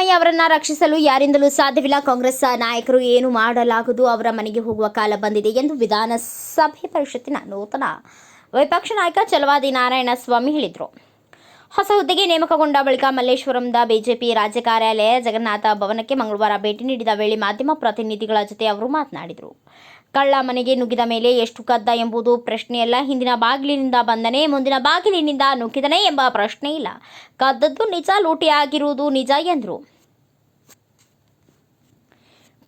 ಅವರನ್ನ ರಕ್ಷಿಸಲು ಯಾರಿಂದಲೂ ಸಾಧ್ಯವಿಲ್ಲ. ಕಾಂಗ್ರೆಸ್ ನಾಯಕರು ಏನು ಮಾಡಲಾಗದು ಅವರ ಮನೆಗೆ ಹೋಗುವ ಕಾಲ ಬಂದಿದೆ ಎಂದು ವಿಧಾನಸಭೆ ಪರಿಷತ್ತಿನ ನೂತನ ವಿಪಕ್ಷ ನಾಯಕ ಚಲವಾದಿ ನಾರಾಯಣಸ್ವಾಮಿ ಹೇಳಿದರು. ಹೊಸ ಹುದ್ದೆಗೆ ನೇಮಕಗೊಂಡ ಬಳಿಕ ಮಲ್ಲೇಶ್ವರಂದ ಬಿಜೆಪಿ ರಾಜ್ಯ ಕಾರ್ಯಾಲಯ ಜಗನ್ನಾಥ ಭವನಕ್ಕೆ ಮಂಗಳವಾರ ಭೇಟಿ ನೀಡಿದ ವೇಳೆ ಮಾಧ್ಯಮ ಪ್ರತಿನಿಧಿಗಳ ಜೊತೆ ಅವರು ಮಾತನಾಡಿದರು. ಕಳ್ಳ ಮನೆಗೆ ನುಗ್ಗಿದ ಮೇಲೆ ಎಷ್ಟು ಕದ್ದ ಎಂಬುದು ಪ್ರಶ್ನೆಯಲ್ಲ. ಹಿಂದಿನ ಬಾಗಿಲಿನಿಂದ ಬಂದನೇ, ಮುಂದಿನ ಬಾಗಿಲಿನಿಂದ ನುಗ್ಗಿದನೇ ಎಂಬ ಪ್ರಶ್ನೆ ಇಲ್ಲ. ಕದ್ದದ್ದು ನಿಜ, ಲೂಟಿಯಾಗಿರುವುದು ನಿಜ ಎಂದರು.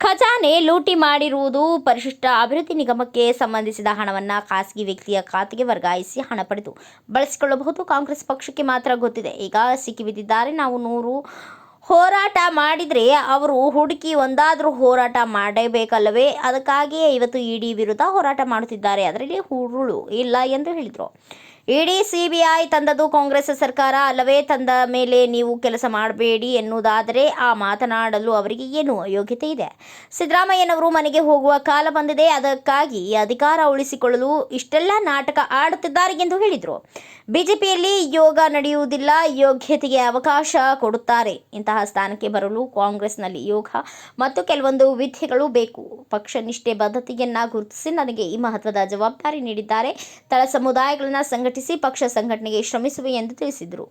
ಖಜಾನೆ ಲೂಟಿ ಮಾಡಿರುವುದು ಪರಿಶಿಷ್ಟ ಅಭಿವೃದ್ಧಿ ನಿಗಮಕ್ಕೆ ಸಂಬಂಧಿಸಿದ ಹಣವನ್ನು ಖಾಸಗಿ ವ್ಯಕ್ತಿಯ ಖಾತೆಗೆ ವರ್ಗಾಯಿಸಿ ಹಣ ಪಡೆದು ಬಳಸಿಕೊಳ್ಳಬಹುದು. ಕಾಂಗ್ರೆಸ್ ಪಕ್ಷಕ್ಕೆ ಮಾತ್ರ ಗೊತ್ತಿದೆ. ಈಗ ಸಿಕ್ಕಿಬಿದ್ದಿದ್ದಾರೆ ನಾವು ನೂರು ಹೋರಾಟ ಮಾಡಿದರೆ ಅವರು ಹುಡುಕಿ ಒಂದಾದರೂ ಹೋರಾಟ ಮಾಡಬೇಕಲ್ಲವೇ? ಅದಕ್ಕಾಗಿಯೇ ಇವತ್ತು ಇಡಿ ವಿರುದ್ಧ ಹೋರಾಟ ಮಾಡುತ್ತಿದ್ದಾರೆ. ಅದರಲ್ಲಿ ಹುರುಳು ಇಲ್ಲ ಎಂದು ಹೇಳಿದರು. ಇಡಿ ಸಿಬಿಐ ತಂದದು ಕಾಂಗ್ರೆಸ್ ಸರ್ಕಾರ ಅಲ್ಲವೇ? ತಂದ ಮೇಲೆ ನೀವು ಕೆಲಸ ಮಾಡಬೇಡಿ ಎನ್ನುವುದಾದರೆ ಆ ಮಾತನಾಡಲು ಅವರಿಗೆ ಏನು ಅಯೋಗ್ಯತೆ ಇದೆ? ಸಿದ್ದರಾಮಯ್ಯನವರು ಮನೆಗೆ ಹೋಗುವ ಕಾಲ ಬಂದಿದೆ. ಅದಕ್ಕಾಗಿ ಅಧಿಕಾರ ಉಳಿಸಿಕೊಳ್ಳಲು ಇಷ್ಟೆಲ್ಲ ನಾಟಕ ಆಡುತ್ತಿದ್ದಾರೆ ಎಂದು ಹೇಳಿದರು. ಬಿಜೆಪಿಯಲ್ಲಿ ಯೋಗ ನಡೆಯುವುದಿಲ್ಲ, ಯೋಗ್ಯತೆಗೆ ಅವಕಾಶ ಕೊಡುತ್ತಾರೆ. ಇಂತಹ ಸ್ಥಾನಕ್ಕೆ ಬರಲು ಕಾಂಗ್ರೆಸ್ನಲ್ಲಿ ಯೋಗ ಮತ್ತು ಕೆಲವೊಂದು ವಿದ್ಯೆಗಳು ಬೇಕು. ಪಕ್ಷ ನಿಷ್ಠೆ, ಬದ್ಧತೆಯನ್ನ ಗುರುತಿಸಿ ನನಗೆ ಈ ಮಹತ್ವದ ಜವಾಬ್ದಾರಿ ನೀಡಿದ್ದಾರೆ. ತಳ ಸಮುದಾಯಗಳನ್ನು ಸಂಘಟಿಸಿ ಪಕ್ಷ ಸಂಘಟನೆಗೆ ಶ್ರಮಿಸುವೆ ಎಂದು ತಿಳಿಸಿದರು.